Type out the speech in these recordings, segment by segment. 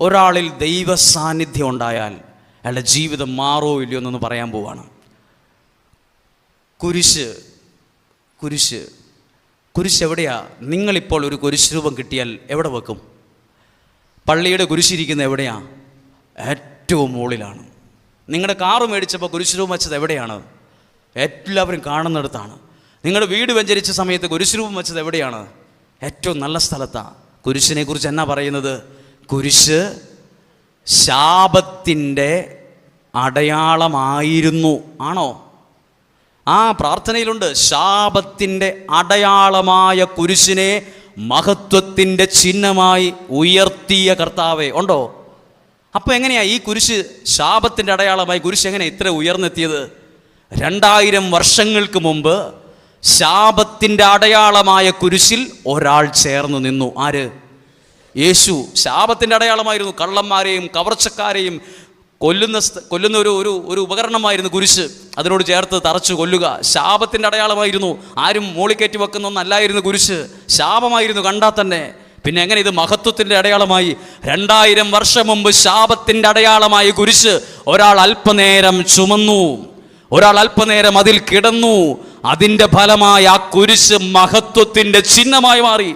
ഒരാളിൽ ദൈവ സാന്നിധ്യം ഉണ്ടായാൽ അയാളുടെ ജീവിതം മാറോ ഇല്ലയോ എന്നൊന്ന് പറയാൻ പോവാണ്. കുരിശ് കുരിശ് കുരിശ് എവിടെയാ? നിങ്ങളിപ്പോൾ ഒരു കുരിശ് രൂപം കിട്ടിയാൽ എവിടെ വെക്കും? പള്ളിയുടെ കുരിശിരിക്കുന്ന എവിടെയാ? ഏറ്റവും മുകളിലാണ്. നിങ്ങളുടെ കാറ് മേടിച്ചപ്പോൾ കുരിശ് രൂപം വെച്ചത് എവിടെയാണ്? എല്ലാവരും കാണുന്നിടത്താണ്. നിങ്ങളുടെ വീട് വെഞ്ചരിച്ച സമയത്ത് കുരിശ് രൂപം വെച്ചത് എവിടെയാണ്? ഏറ്റവും നല്ല സ്ഥലത്താണ് കുരിശിനെക്കുറിച്ച് എന്നാ പറയുന്നത്? കുരിശ് ശാപത്തിന്റെ അടയാളമായിരുന്നു. ആണോ? ആ പ്രാർത്ഥനയിലുണ്ട്. ശാപത്തിന്റെ അടയാളമായ കുരിശിനെ മഹത്വത്തിന്റെ ചിഹ്നമായി ഉയർത്തിയ കർത്താവെ. ഉണ്ടോ? അപ്പോൾ എങ്ങനെയാ ഈ കുരിശ് ശാപത്തിന്റെ അടയാളമായി കുരിശ് എങ്ങനെ ഇത്ര ഉയർന്നെത്തിയത്? രണ്ടായിരം വർഷങ്ങൾക്ക് മുമ്പ് ശാപത്തിന്റെ അടയാളമായ കുരിശിൽ ഒരാൾ ചേർന്ന് നിന്നു. ആര്? യേശു ശാപത്തിന്റെ അടയാളമായിരുന്നു. കള്ളന്മാരെയും കവർച്ചക്കാരെയും കൊല്ലുന്ന കൊല്ലുന്ന ഒരു ഒരു ഒരു ഉപകരണമായിരുന്നു കുരിശ്. അതിനോട് ചേർത്ത് തറച്ചു കൊല്ലുക. ശാപത്തിന്റെ അടയാളമായിരുന്നു. ആരും മോളിക്കയറ്റി വെക്കുന്ന ഒന്നല്ലായിരുന്നു കുരിശ്. ശാപമായിരുന്നു കണ്ടാൽ തന്നെ. പിന്നെ എങ്ങനെ ഇത് മഹത്വത്തിന്റെ അടയാളമായി? രണ്ടായിരം വർഷം മുമ്പ് ശാപത്തിന്റെ അടയാളമായി കുരിശ് ഒരാൾ അല്പനേരം ചുമന്നു. ഒരാൾ അല്പനേരം അതിൽ കിടന്നു. അതിന്റെ ഫലമായി ആ കുരിശ് മഹത്വത്തിന്റെ ചിഹ്നമായി മാറി.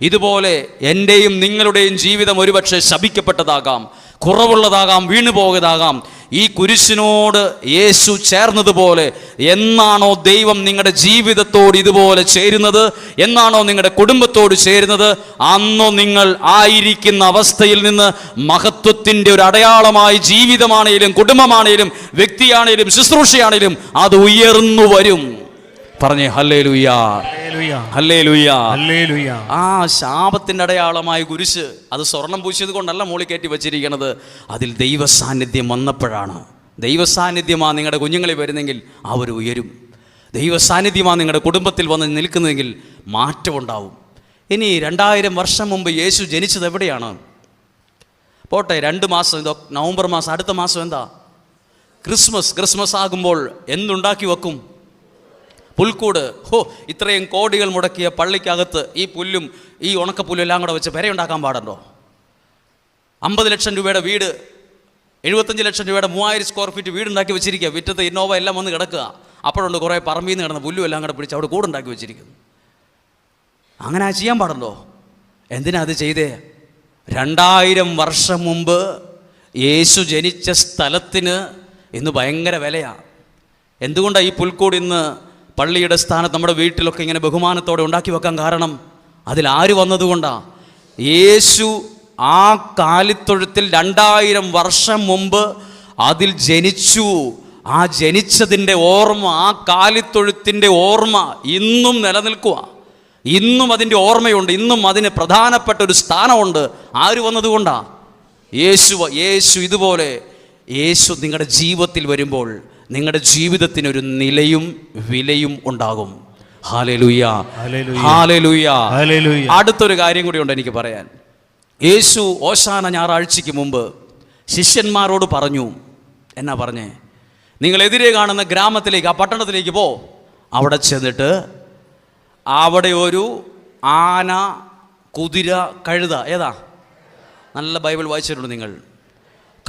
ഇതുപോലെ എന്റെയും നിങ്ങളുടെയും ജീവിതം ഒരുപക്ഷെ ശപിക്കപ്പെട്ടതാകാം കുറവുള്ളതാകാം വീണുപോയതാകാം. ഈ കുരിശിനോട് യേശു ചേർന്നതുപോലെ എന്നാണോ ദൈവം നിങ്ങളുടെ ജീവിതത്തോട് ഇതുപോലെ ചേരുന്നത്? എന്നാണോ നിങ്ങളുടെ കുടുംബത്തോട് ചേരുന്നത്? അന്നോ നിങ്ങൾ ആയിരിക്കുന്ന അവസ്ഥയിൽ നിന്ന് മഹത്വത്തിന്റെ ഒരു അടയാളമായി ജീവിതമാണേലും കുടുംബമാണേലും വ്യക്തിയാണേലും ശുശ്രൂഷയാണേലും അത് ഉയർന്നു വരും. പറഞ്ഞേ ഹല്ലേ ലുയാ. ഹല്ലേ ലുയാ. ആ ശാപത്തിന്റെ അടയാളമായ കുരിശ് അത് സ്വർണം പൂശിയത് കൊണ്ടല്ല മോളി കയറ്റി വെച്ചിരിക്കുന്നത് അതിൽ ദൈവ സാന്നിധ്യം വന്നപ്പോഴാണ്. ദൈവ സാന്നിധ്യമാണ് നിങ്ങളുടെ കുഞ്ഞുങ്ങളിൽ വരുന്നെങ്കിൽ അവർ ഉയരും. ദൈവ സാന്നിധ്യമാണ് നിങ്ങളുടെ കുടുംബത്തിൽ വന്ന് നിൽക്കുന്നതെങ്കിൽ മാറ്റമുണ്ടാവും ഇനി രണ്ടായിരം വർഷം മുമ്പ് യേശു ജനിച്ചത് എവിടെയാണ്? പോട്ടെ രണ്ട് മാസം ഇതോ നവംബർ മാസം അടുത്ത മാസം എന്താ? ക്രിസ്മസ് ക്രിസ്മസ് ആകുമ്പോൾ എന്തുണ്ടാക്കി വെക്കും? പുൽക്കൂട്. ഹോ ഇത്രയും കോടികൾ മുടക്കിയ പള്ളിക്കകത്ത് ഈ പുല്ലും ഈ ഉണക്കപ്പുല്ലും എല്ലാം കൂടെ വെച്ച് പെരയുണ്ടാക്കാൻ പാടുണ്ടോ? അമ്പത് ലക്ഷം രൂപയുടെ വീട് എഴുപത്തഞ്ച് ലക്ഷം രൂപയുടെ മൂവായിരം സ്ക്വയർ ഫീറ്റ് വീടുണ്ടാക്കി വെച്ചിരിക്കുക. വിറ്റത്ത് ഇന്നോവ എല്ലാം വന്ന് കിടക്കുക. അപ്പോഴുണ്ട് കുറേ പറമ്പിൽ നിന്ന് കിടന്ന പുല്ലും എല്ലാം കൂടെ പിടിച്ച് അവിടെ കൂടുണ്ടാക്കി വെച്ചിരിക്കുന്നു. അങ്ങനെ ചെയ്യാൻ പാടുണ്ടോ? എന്തിനാ അത് ചെയ്തേ? രണ്ടായിരം വർഷം മുമ്പ് യേശു ജനിച്ച സ്ഥലത്തിന് ഇന്ന് ഭയങ്കര വിലയാണ് എന്തുകൊണ്ടാണ് ഈ പുൽക്കൂട് ഇന്ന് പള്ളിയുടെ സ്ഥാനത്ത് നമ്മുടെ വീട്ടിലൊക്കെ ഇങ്ങനെ ബഹുമാനത്തോടെ ഉണ്ടാക്കി വെക്കാൻ കാരണം അതിലാര് വന്നതുകൊണ്ടാണ് യേശു ആ കാലിത്തൊഴുത്തിൽ രണ്ടായിരം വർഷം മുമ്പ് അതിൽ ജനിച്ചു. ആ ജനിച്ചതിന്റെ ഓർമ്മ ആ കാലിത്തൊഴുത്തിന്റെ ഓർമ്മ ഇന്നും നിലനിൽക്കുക. ഇന്നും അതിന്റെ ഓർമ്മയുണ്ട്. ഇന്നും അതിന് പ്രധാനപ്പെട്ട ഒരു സ്ഥാനമുണ്ട്. ആര് വന്നതുകൊണ്ടാ? യേശു യേശു ഇതുപോലെ. യേശു നിങ്ങളുടെ ജീവിതത്തിൽ വരുമ്പോൾ നിങ്ങളുടെ ജീവിതത്തിന് ഒരു നിലയും വിലയും ഉണ്ടാകും. അടുത്തൊരു കാര്യം കൂടി ഉണ്ട് എനിക്ക് പറയാൻ. യേശു ഓശാന ഞായറാഴ്ചയ്ക്ക് മുമ്പ് ശിഷ്യന്മാരോട് പറഞ്ഞു എന്നാ പറഞ്ഞേ? നിങ്ങൾ എതിരെ കാണുന്ന ഗ്രാമത്തിലേക്ക് ആ പട്ടണത്തിലേക്ക് പോ. അവിടെ ചെന്നിട്ട് അവിടെ ഒരു ആന കുതിര കഴുത ഏതാ? നല്ല ബൈബിൾ വായിച്ചിട്ടുണ്ട് നിങ്ങൾ.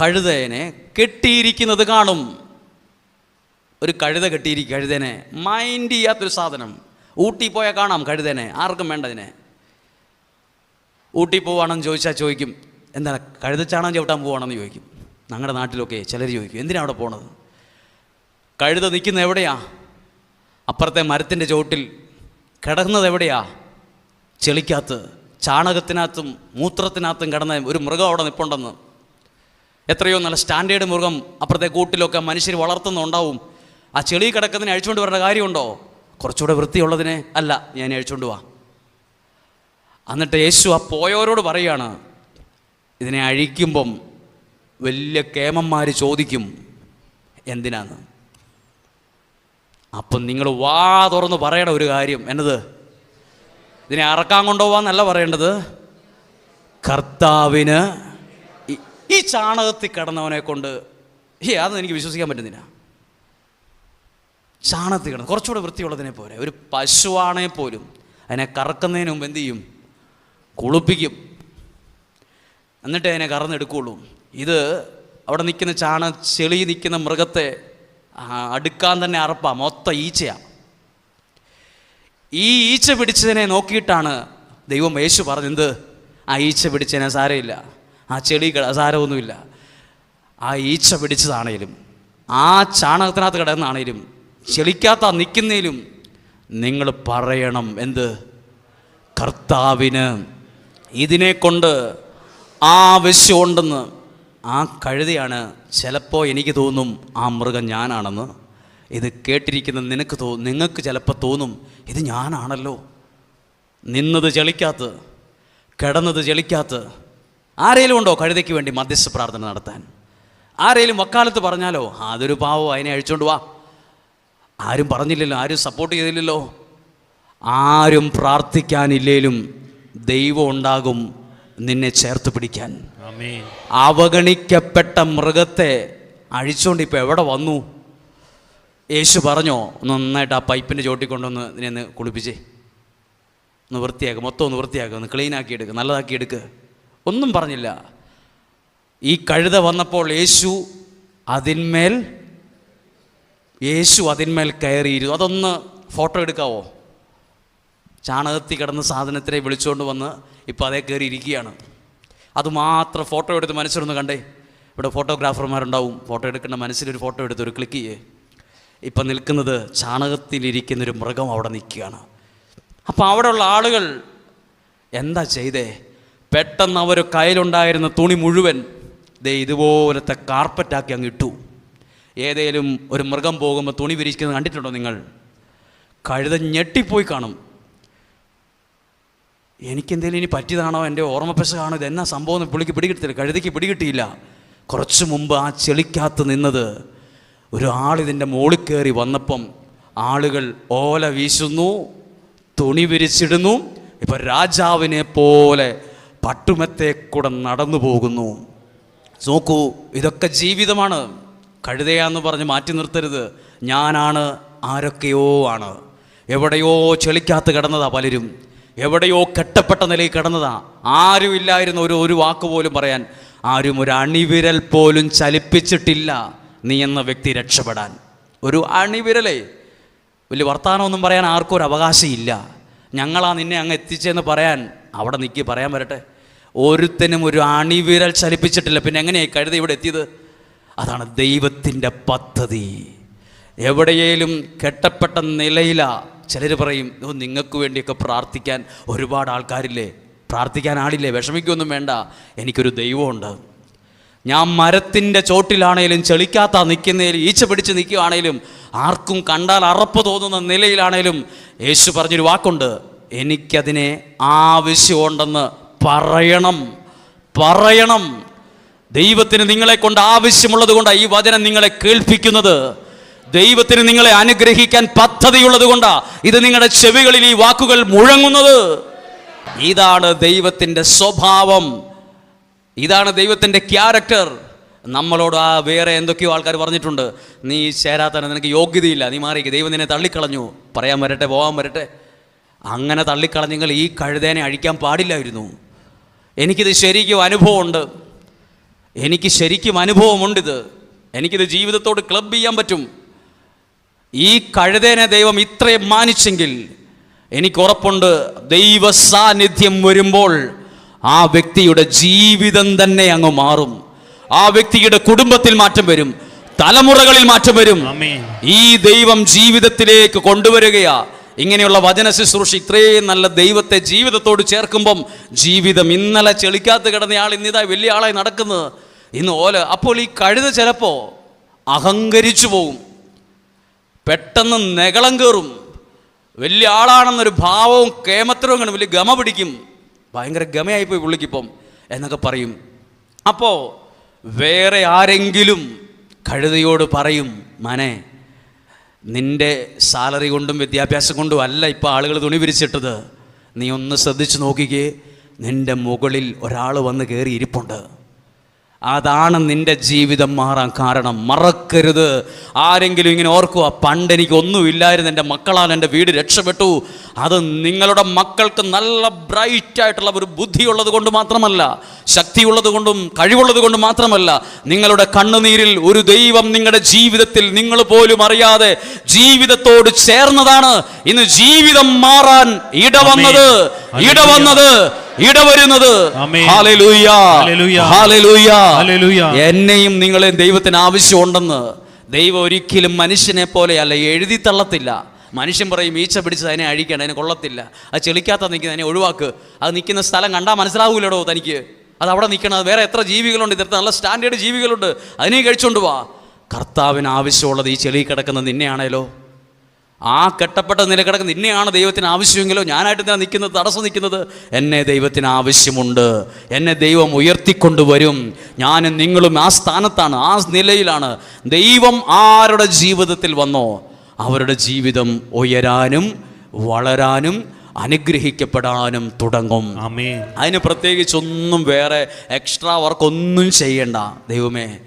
കഴുതേനെ കെട്ടിയിരിക്കുന്നത് കാണും. ഒരു കഴുത കെട്ടിയിരിക്കും കഴുതേനെ. മൈൻഡ് ചെയ്യാത്തൊരു സാധനം. ഊട്ടി പോയാൽ കാണാം കഴുതേനെ. ആർക്കും വേണ്ടതിനെ ഊട്ടി പോവാണെന്ന് ചോദിച്ചാൽ ചോദിക്കും. എന്താണ് കഴുതച്ചാണം ചവിട്ടാൻ പോവാണെന്ന് ചോദിക്കും. ഞങ്ങളുടെ നാട്ടിലൊക്കെ ചിലർ ചോദിക്കും എന്തിനാണ് അവിടെ പോണത്? കഴുത നിൽക്കുന്നത് എവിടെയാ? അപ്പുറത്തെ മരത്തിന്റെ ചുവട്ടിൽ കിടക്കുന്നത് എവിടെയാ? ചെളിക്കകത്ത് ചാണകത്തിനകത്തും മൂത്രത്തിനകത്തും കിടന്ന ഒരു മൃഗം അവിടെ നിൽപ്പുണ്ടെന്ന് എത്രയോ നല്ല സ്റ്റാൻഡേർഡ് മൃഗം അപ്പുറത്തെ കൂട്ടിലൊക്കെ മനുഷ്യർ വളർത്തുന്നുണ്ടാവും. ആ ചെളി കിടക്കുന്നതിനെ അഴിച്ചുകൊണ്ട് വരേണ്ട കാര്യമുണ്ടോ? കുറച്ചുകൂടെ വൃത്തിയുള്ളതിനെ അല്ല ഞാൻ അഴിച്ചുകൊണ്ട് വാ. എന്നിട്ട് യേശു ആ പോയവരോട് പറയാണ് ഇതിനെ അഴിക്കുമ്പം വലിയ കേമന്മാർ ചോദിക്കും എന്തിനാന്ന്? അപ്പം നിങ്ങൾ വാ തുറന്ന് പറയണ ഒരു കാര്യം എന്നത്? ഇതിനെ അറക്കാൻ കൊണ്ടുപോവാന്നല്ല പറയേണ്ടത്. കർത്താവിന് ഈ- ചാണകത്തിൽ കിടന്നവനെ കൊണ്ട് ഏ അതെനിക്ക് വിശ്വസിക്കാൻ പറ്റുന്നില്ല. ചാണകത്തിൽ കിടന്ന്. കുറച്ചുകൂടെ വൃത്തിയുള്ളതിനെ പോലെ. ഒരു പശുവാണേ പോലും അതിനെ കറക്കുന്നതിന് മുമ്പ് എന്ത് ചെയ്യും? കുളിപ്പിക്കും. എന്നിട്ട് അതിനെ കറന്നെടുക്കുകയുള്ളൂ ഇത് അവിടെ നിൽക്കുന്ന ചാണ ചെളി നിൽക്കുന്ന മൃഗത്തെ അടുക്കാൻ തന്നെ അറപ്പാ. മൊത്ത ഈച്ചയാണ് ഈ ഈച്ച പിടിച്ചതിനെ നോക്കിയിട്ടാണ് ദൈവം യേശു പറഞ്ഞത് ആ ഈച്ച പിടിച്ചതിനെ സാരമില്ല ആ ചെളി സാരമൊന്നുമില്ല ആ ഈച്ച പിടിച്ചതാണേലും ആ ചാണകത്തിനകത്ത് കിടന്നാണേലും ചെളിക്കാത്ത നിൽക്കുന്നതിലും നിങ്ങൾ പറയണം എന്ത്? കർത്താവിന്. ഇതിനെ കൊണ്ട് ആവശ്യമുണ്ടെന്ന് ആ കഴുതയാണ് ചിലപ്പോൾ എനിക്ക് തോന്നും ആ മൃഗം ഞാനാണെന്ന്. ഇത് കേട്ടിരിക്കുന്ന നിനക്ക് തോ നിങ്ങൾക്ക് ചിലപ്പോൾ തോന്നും ഇത് ഞാനാണല്ലോ. നിന്നത് ചെളിക്കാത്ത് കിടന്നത് ചെളിക്കാത്ത് ആരേലും ഉണ്ടോ കഴുതയ്ക്ക് വേണ്ടി മധ്യസ്ഥ പ്രാർത്ഥന നടത്താൻ? ആരേലും വക്കാലത്ത് പറഞ്ഞാലോ "ആ, അതൊരു പാവോ അതിനെ അഴിച്ചുകൊണ്ട് വാ. ആരും പറഞ്ഞില്ലല്ലോ ആരും സപ്പോർട്ട് ചെയ്തില്ലല്ലോ. ആരും പ്രാർത്ഥിക്കാനില്ലേലും ദൈവം ഉണ്ടാകും നിന്നെ ചേർത്ത് പിടിക്കാൻ. അവഗണിക്കപ്പെട്ട മൃഗത്തെ അഴിച്ചുകൊണ്ട് ഇപ്പോൾ എവിടെ വന്നു? യേശു പറഞ്ഞോ നന്നായിട്ട് ആ പൈപ്പിന്റെ ചോട്ടി കൊണ്ടൊന്ന് ഇതിനെ ഒന്ന് കുളിപ്പിച്ചേ. ഒന്ന് വൃത്തിയാക്കുക മൊത്തം ഒന്ന് വൃത്തിയാക്കുക ഒന്ന് ക്ലീനാക്കി എടുക്കുക നല്ലതാക്കി എടുക്കുക ഒന്നും പറഞ്ഞില്ല. ഈ കഴുത വന്നപ്പോൾ യേശു അതിന്മേൽ യേശു അതിന്മേൽ കയറിയിരുന്നു അതൊന്ന് ഫോട്ടോ എടുക്കാവോ? ചാണകത്തിൽ കിടന്ന സാധനത്തിനെ വിളിച്ചുകൊണ്ട് വന്ന് ഇപ്പോൾ അതേ കയറി ഇരിക്കുകയാണ്. അതുമാത്രം ഫോട്ടോ എടുത്ത് മനസ്സിലൊന്ന് കണ്ടേ. ഇവിടെ ഫോട്ടോഗ്രാഫർമാരുണ്ടാവും. ഫോട്ടോ എടുക്കേണ്ട മനസ്സിലൊരു ഫോട്ടോ എടുത്ത് ഒരു ക്ലിക്ക് ചെയ്യേ. ഇപ്പം നിൽക്കുന്നത് ചാണകത്തിലിരിക്കുന്നൊരു മൃഗം അവിടെ നിൽക്കുകയാണ്. അപ്പോൾ അവിടെയുള്ള ആളുകൾ എന്താ ചെയ്തേ? പെട്ടെന്ന് അവർ കയ്യിലുണ്ടായിരുന്ന തുണി മുഴുവൻ ദേ ഇതുപോലത്തെ കാർപ്പറ്റാക്കി അങ്ങ് ഇട്ടു. ഏതേലും ഒരു മൃഗം പോകുമ്പോൾ തുണി വിരിക്കുന്നത് കണ്ടിട്ടുണ്ടോ നിങ്ങൾ? കഴുത ഞെട്ടിപ്പോയി കാണും. എനിക്കെന്തെങ്കിലും ഇനി പറ്റിയതാണോ? എന്റെ ഓർമ്മപ്പശകാണോ? ഇതെന്നാ സംഭവം പുള്ളിക്ക് പിടികിട്ടില്ല. കഴുതയ്ക്ക് പിടികിട്ടിയില്ല. കുറച്ച് മുമ്പ് ആ ചെളിക്കകത്ത് നിന്നത് ഒരാളിതിന്റെ മുകളിൽ കയറി വന്നപ്പം ആളുകൾ ഓല വീശുന്നു തുണി വിരിച്ചിടുന്നു. ഇപ്പം രാജാവിനെ പോലെ പട്ടുമത്തെ കൂടെ നടന്നു പോകുന്നു. നോക്കൂ ഇതൊക്കെ ജീവിതമാണ്. കഴുതയാന്ന് പറഞ്ഞ് മാറ്റി നിർത്തരുത്. ഞാനാണ് ആരൊക്കെയോ ആണ്. എവിടെയോ ചെളിക്കകത്ത് കിടന്നതാ പലരും. എവിടെയോ കെട്ടപ്പെട്ട നിലയിൽ കിടന്നതാ. ആരും ഇല്ലായിരുന്നു ഒരു ഒരു വാക്ക് പോലും പറയാൻ. ആരും ഒരു അണിവിരൽ പോലും ചലിപ്പിച്ചിട്ടില്ല. നീ എന്ന വ്യക്തി രക്ഷപ്പെടാൻ. ഒരു അണിവിരലേ. വലിയ വർത്തമാനമൊന്നും പറയാൻ ആർക്കും ഒരു അവകാശമില്ല. ഞങ്ങളാ നിന്നെ അങ്ങ് എത്തിച്ചെന്ന് പറയാൻ. അവിടെ നിൽക്കി പറയാൻ വരട്ടെ. ഒരുത്തനും ഒരു അണിവിരൽ ചലിപ്പിച്ചിട്ടില്ല. പിന്നെ എങ്ങനെയായി കഴുത ഇവിടെ എത്തിയത്? അതാണ് ദൈവത്തിന്റെ പദ്ധതി. എവിടെയേലും കെട്ടപ്പെട്ട നിലയില ചിലർ പറയും ഓ നിങ്ങൾക്ക് വേണ്ടിയൊക്കെ പ്രാർത്ഥിക്കാൻ ഒരുപാട് ആൾക്കാരില്ലേ? പ്രാർത്ഥിക്കാൻ ആളില്ലേ? വിഷമിക്കൊന്നും വേണ്ട. എനിക്കൊരു ദൈവമുണ്ട്. ഞാൻ മരത്തിന്റെ ചോട്ടിലാണേലും ചെളിക്കാത്ത നിൽക്കുന്നതിൽ ഈച്ച പിടിച്ച് നിൽക്കുകയാണേലും ആർക്കും കണ്ടാൽ അറപ്പ് തോന്നുന്ന നിലയിലാണേലും യേശു പറഞ്ഞൊരു വാക്കുണ്ട് എനിക്കതിനെ ആവശ്യമുണ്ടെന്ന് പറയണം പറയണം. ദൈവത്തിന് നിങ്ങളെ കൊണ്ട് ആവശ്യമുള്ളത് കൊണ്ടാണ് ഈ വചനം നിങ്ങളെ കേൾപ്പിക്കുന്നത്. ദൈവത്തിന് നിങ്ങളെ അനുഗ്രഹിക്കാൻ പദ്ധതിയുള്ളത് കൊണ്ടാ ഇത് നിങ്ങളുടെ ചെവികളിൽ ഈ വാക്കുകൾ മുഴങ്ങുന്നത്. ഇതാണ് ദൈവത്തിന്റെ സ്വഭാവം. ഇതാണ് ദൈവത്തിന്റെ ക്യാരക്ടർ. നമ്മളോട് ആ വേറെ എന്തൊക്കെയോ ആൾക്കാർ പറഞ്ഞിട്ടുണ്ട്. നീ ചേരാത്തന്നെ നിനക്ക് യോഗ്യതയില്ല. നീ മാറിക്ക് ദൈവം നിന്നെ തള്ളിക്കളഞ്ഞു. പറയാൻ വരട്ടെ പോകാൻ വരട്ടെ. അങ്ങനെ തള്ളിക്കളഞ്ഞെങ്കിൽ ഈ കഴുതേനെ അഴിക്കാൻ പാടില്ലായിരുന്നു. എനിക്കിത് ശരിക്കും അനുഭവമുണ്ട്. എനിക്ക് ശരിക്കും അനുഭവമുണ്ടിത്. എനിക്കിത് ജീവിതത്തോട് ക്ലബ് ചെയ്യാൻ പറ്റും. ഈ കഴുതേനെ ദൈവം ഇത്രയും മാനിച്ചെങ്കിൽ എനിക്ക് ഉറപ്പുണ്ട്. ദൈവ സാന്നിധ്യം വരുമ്പോൾ ആ വ്യക്തിയുടെ ജീവിതം തന്നെ അങ്ങ് മാറും. ആ വ്യക്തിയുടെ കുടുംബത്തിൽ മാറ്റം വരും. തലമുറകളിൽ മാറ്റം വരും. ഈ ദൈവം ജീവിതത്തിലേക്ക് കൊണ്ടുവരികയാ. ഇങ്ങനെയുള്ള വചന ശുശ്രൂഷ ഇത്രയും നല്ല ദൈവത്തെ ജീവിതത്തോട് ചേർക്കുമ്പം ജീവിതം ഇന്നലെ ചെളിക്കാത്ത കിടന്നയാൾ ഇന്നിതാ വലിയ ആളായി നടക്കുന്നത്. ഇന്ന് ഓല അപ്പോൾ ഈ കഴുത ചിലപ്പോൾ അഹങ്കരിച്ചു പോകും. പെട്ടെന്ന് നെകളം കയറും. വലിയ ആളാണെന്നൊരു ഭാവവും കേമത്തരവും കാണും വലിയ ഗമ പിടിക്കും. ഭയങ്കര ഗമയായിപ്പോയി പുള്ളിക്കിപ്പം എന്നൊക്കെ പറയും. അപ്പോൾ വേറെ ആരെങ്കിലും കഴുതയോട് പറയും മനെ നിന്റെ സാലറി കൊണ്ടും വിദ്യാഭ്യാസം കൊണ്ടും അല്ല ഇപ്പോൾ ആളുകൾ തുണി പിരിച്ചിട്ടത് നീ ഒന്ന് ശ്രദ്ധിച്ചു നോക്കിക്കേ. നിന്റെ മുകളിൽ ഒരാൾ വന്ന് കയറി ഇരിപ്പുണ്ട്. അതാണ് നിന്റെ ജീവിതം മാറാൻ കാരണം. മറക്കരുത്. ആരെങ്കിലും ഇങ്ങനെ ഓർക്കുക പണ്ട് എനിക്ക് ഒന്നുമില്ലായിരുന്നു. എന്റെ മക്കളാൽ എന്റെ വീട് രക്ഷപ്പെട്ടു. അത് നിങ്ങളുടെ മക്കൾക്ക് നല്ല ബ്രൈറ്റ് ആയിട്ടുള്ള ഒരു ബുദ്ധിയുള്ളത് കൊണ്ട് മാത്രമല്ല ശക്തിയുള്ളത് കൊണ്ടും കഴിവുള്ളത് കൊണ്ട് മാത്രമല്ല നിങ്ങളുടെ കണ്ണുനീരിൽ ഒരു ദൈവം നിങ്ങളുടെ ജീവിതത്തിൽ നിങ്ങൾ പോലും അറിയാതെ ജീവിതത്തോട് ചേർന്നതാണ്. ഇന്ന് ജീവിതം മാറാൻ ഇടവന്നത്. ഇടവന്നത്. ഇടവരുന്നത്. എന്നെയും നിങ്ങളെയും ദൈവത്തിന് ആവശ്യമുണ്ടെന്ന് ദൈവം ഒരിക്കലും മനുഷ്യനെ പോലെയല്ല എഴുതി തള്ളത്തില്ല. മനുഷ്യൻ പറയും ഈച്ച പിടിച്ച് അതിനെ അഴിക്കണം അതിനെ കൊള്ളത്തില്ല. അത് ചെളിക്കാത്ത നിൽക്കുന്ന അതിനെ ഒഴിവാക്ക്. അത് നിൽക്കുന്ന സ്ഥലം കണ്ടാൽ മനസ്സിലാവൂലടോ തനിക്ക്. അത് അവിടെ നിൽക്കണം വേറെ എത്ര ജീവികളുണ്ട് ഇതിനകത്ത് നല്ല സ്റ്റാൻഡേർഡ് ജീവികളുണ്ട്. അതിനെ കഴിച്ചുകൊണ്ട് വാ. കർത്താവിന് ആവശ്യമുള്ളത് ഈ ചെളി കിടക്കുന്ന നിന്നെയാണേലോ? ആ കെട്ടപ്പെട്ട നിലക്കിടക്കുന്ന നിന്നെയാണ് ദൈവത്തിന് ആവശ്യമെങ്കിലോ ഞാനായിട്ട് തന്നെ നിൽക്കുന്നത് തടസ്സം നിൽക്കുന്നത്. എന്നെ ദൈവത്തിന് ആവശ്യമുണ്ട്. എന്നെ ദൈവം ഉയർത്തിക്കൊണ്ടുവരും. ഞാനും നിങ്ങളും ആ സ്ഥാനത്താണ് ആ നിലയിലാണ്. ദൈവം ആരുടെ ജീവിതത്തിൽ വന്നോ അവരുടെ ജീവിതം ഉയരാനും വളരാനും അനുഗ്രഹിക്കപ്പെടാനും തുടങ്ങും. അതിന് പ്രത്യേകിച്ചൊന്നും വേറെ എക്സ്ട്രാ വർക്കൊന്നും ചെയ്യണ്ട ദൈവമേ.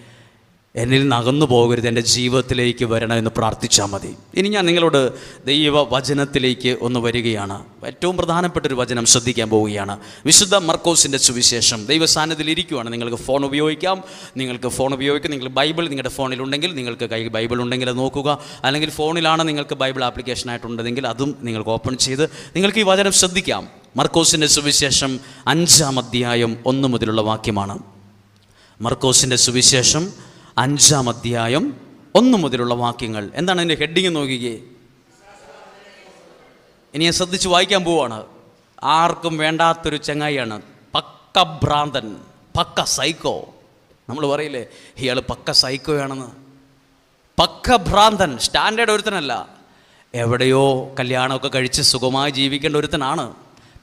എന്നിൽ നിന്ന് അകന്നു പോകരുത് എന്റെ ജീവിതത്തിലേക്ക് വരണമെന്ന് പ്രാർത്ഥിച്ചാൽ മതി. ഇനി ഞാൻ നിങ്ങളോട് ദൈവ വചനത്തിലേക്ക് ഒന്ന് വരികയാണ്. ഏറ്റവും പ്രധാനപ്പെട്ട ഒരു വചനം ശ്രദ്ധിക്കാൻ പോവുകയാണ്. വിശുദ്ധ മർക്കോസിന്റെ സുവിശേഷം. ദൈവ സാന്നിധ്യത്തിൽ ഇരിക്കുവാണ്. നിങ്ങൾക്ക് ഫോൺ ഉപയോഗിക്കാം. നിങ്ങൾക്ക് ഫോൺ ഉപയോഗിക്കാം. നിങ്ങൾ ബൈബിൾ നിങ്ങളുടെ ഫോണിലുണ്ടെങ്കിൽ നിങ്ങൾക്ക് കൈ ബൈബിൾ ഉണ്ടെങ്കിൽ അത് നോക്കുക. അല്ലെങ്കിൽ ഫോണിലാണ് നിങ്ങൾക്ക് ബൈബിൾ ആപ്ലിക്കേഷൻ ആയിട്ടുണ്ടെങ്കിൽ അതും നിങ്ങൾക്ക് ഓപ്പൺ ചെയ്ത് നിങ്ങൾക്ക് ഈ വചനം ശ്രദ്ധിക്കാം. മർക്കോസിന്റെ സുവിശേഷം അഞ്ചാം അധ്യായം ഒന്ന് മുതലുള്ള വാക്യമാണ്. മർക്കോസിന്റെ സുവിശേഷം അഞ്ചാം അധ്യായം ഒന്നു മുതലുള്ള വാക്യങ്ങൾ. എന്താണ് അതിന്റെ ഹെഡിങ് നോക്കിക്കേ? ഇനി ഞാൻ ശ്രദ്ധിച്ച് വായിക്കാൻ പോവാണ്. ആർക്കും വേണ്ടാത്തൊരു ചങ്ങായിയാണ്. പക്ക ഭ്രാന്തൻ പക്ക സൈക്കോ നമ്മൾ പറയില്ലേ ഇയാൾ പക്ക സൈക്കോയാണെന്ന് പക്ക ഭ്രാന്തൻ സ്റ്റാൻഡേർഡ് ഒരുത്തനല്ല. എവിടെയോ കല്യാണമൊക്കെ കഴിച്ച് സുഖമായി ജീവിക്കേണ്ട ഒരുത്തനാണ്.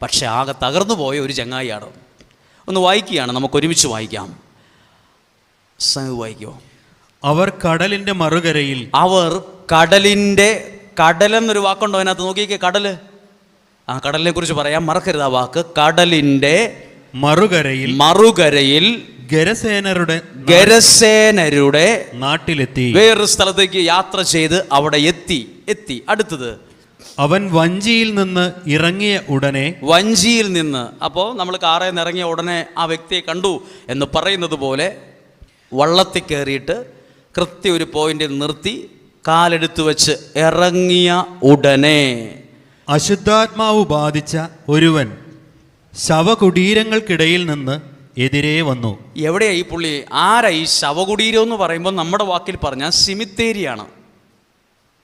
പക്ഷേ ആകെ തകർന്നു പോയ ഒരു ചങ്ങായിയാണ്. ഒന്ന് വായിക്കുകയാണ് നമുക്ക് ഒരുമിച്ച് വായിക്കാം. വായിക്കോ അവർ കടലിന്റെ മറുകരയിൽ അവർ കടൽ എന്നൊരു വാക്കുണ്ടോ അതിനകത്ത്? നോക്കിക്കേ കടൽ. ആ കടലിനെ കുറിച്ച് പറയാം മറക്കരുത് ആ വാക്ക്. കടലിന്റെ മറുകരയിൽ മറുകരയിൽ ഗരസേനരുടെ ഗരസേനരുടെ നാട്ടിലെത്തി. വേറൊരു സ്ഥലത്തേക്ക് യാത്ര ചെയ്ത് അവിടെ എത്തി. എത്തി. അടുത്തത്. അവൻ വഞ്ചിയിൽ നിന്ന് ഇറങ്ങിയ ഉടനെ വഞ്ചിയിൽ നിന്ന്. അപ്പോൾ നമ്മൾ കാറിൽ നിന്ന് ഇറങ്ങിയ ഉടനെ ആ വ്യക്തിയെ കണ്ടു എന്ന് പറയുന്നത് പോലെ വള്ളത്തിൽ കയറിയിട്ട് കൃത്യ ഒരു പോയിന്റിൽ നിർത്തി കാലെടുത്തു വെച്ച് ഇറങ്ങിയ ഉടനെ അശുദ്ധാത്മാവ് ബാധിച്ച ഒരുവൻ ശവകുടീരങ്ങൾക്കിടയിൽ നിന്ന് എതിരെ വന്നു. എവിടെയാ ഈ പുള്ളി? ആരാ ഈ ശവകുടീരം എന്ന് പറയുമ്പോൾ നമ്മുടെ വാക്കിൽ പറഞ്ഞാൽ സിമിത്തേരിയാണ്.